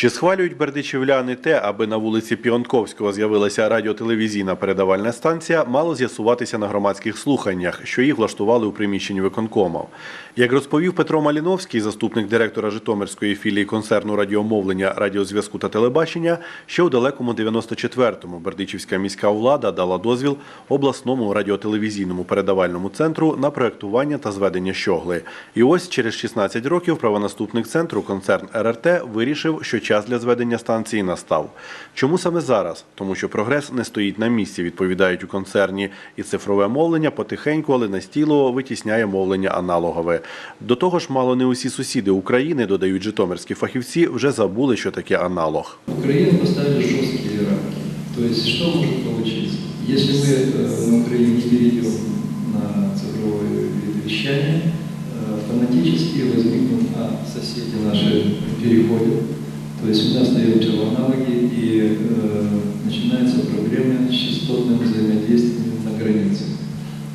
Чи схвалюють бердичівляни те, аби на вулиці Піонковського з'явилася радіотелевізійна передавальна станція, мало з'ясуватися на громадських слуханнях, що їх влаштували у приміщенні виконкомів. Як розповів Петро Маліновський, заступник директора Житомирської філії концерну радіомовлення, радіозв'язку та телебачення, ще у далекому 94-му Бердичівська міська влада дала дозвіл обласному радіотелевізійному передавальному центру на проектування та зведення щогли. І ось через 16 років правонаступник центру концерн РРТ вирішив, що час для зведення станції настав. Чому саме зараз? Тому що прогрес не стоїть на місці, відповідають у концерні, і цифрове мовлення потихеньку, але настійливо витісняє мовлення аналогове. До того ж, мало не усі сусіди України, додають житомирські фахівці, вже забули, що таке аналог. Украину поставили жесткие рамки. То есть что может получиться? Если мы э, на Украине не перейдем на цифровое вид вещания, э, автоматически возникнут, а соседи наши переходят, то есть мы остаемся в аналоге и э, начинаются проблемы с частотным взаимодействием на границе.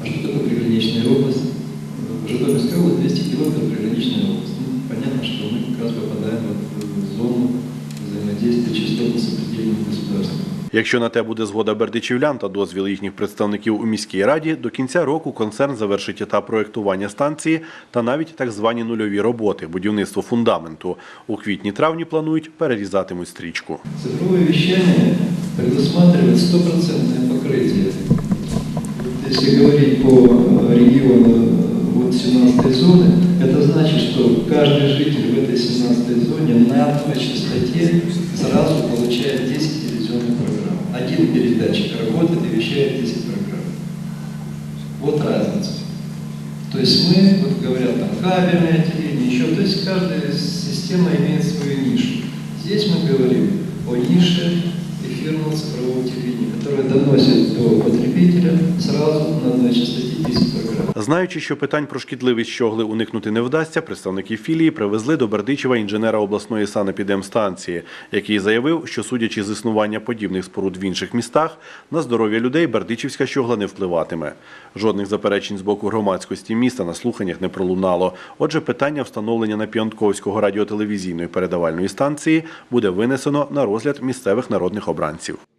А что такое приграничная область? Э, Житомирская область 200 километров приграничная область. Ну, понятно, что мы как раз попадаем в зону взаимодействия частотно-сопредельных государств. Якщо на те буде згода бердичівлян та дозвіл їхніх представників у міській раді, до кінця року концерн завершить етап проєктування станції та навіть так звані нульові роботи будівництво фундаменту. У квітні-травні планують перерізатимуть стрічку. Цифровое вещание предусматривает стопроцентное покрытие. Вот Если говорить по э, региону э, вот 17 зоны, это значит, что каждый житель в этой 17 зоне на одной частоте сразу получает 10 телевизионных программ. Один передатчик работает и вещает 10 программ. Вот разница. То есть мы, вот говорят, там кабельное телевидение, еще, то есть каждая система имеет свою нишу. Здесь мы говорим о нише эфирного цифрового телевидения, которое доносит до потребителя сразу на одной частоте 10 программ. Знаючи, що питань про шкідливість щогли уникнути не вдасться, представники філії привезли до Бердичева інженера обласної санепідемстанції, який заявив, що судячи з існування подібних споруд в інших містах, на здоров'я людей бердичівська щогла не впливатиме. Жодних заперечень з боку громадськості міста на слуханнях не пролунало. Отже, питання встановлення на Піонтковського радіотелевізійної передавальної станції буде винесено на розгляд місцевих народних обранців. Anzio.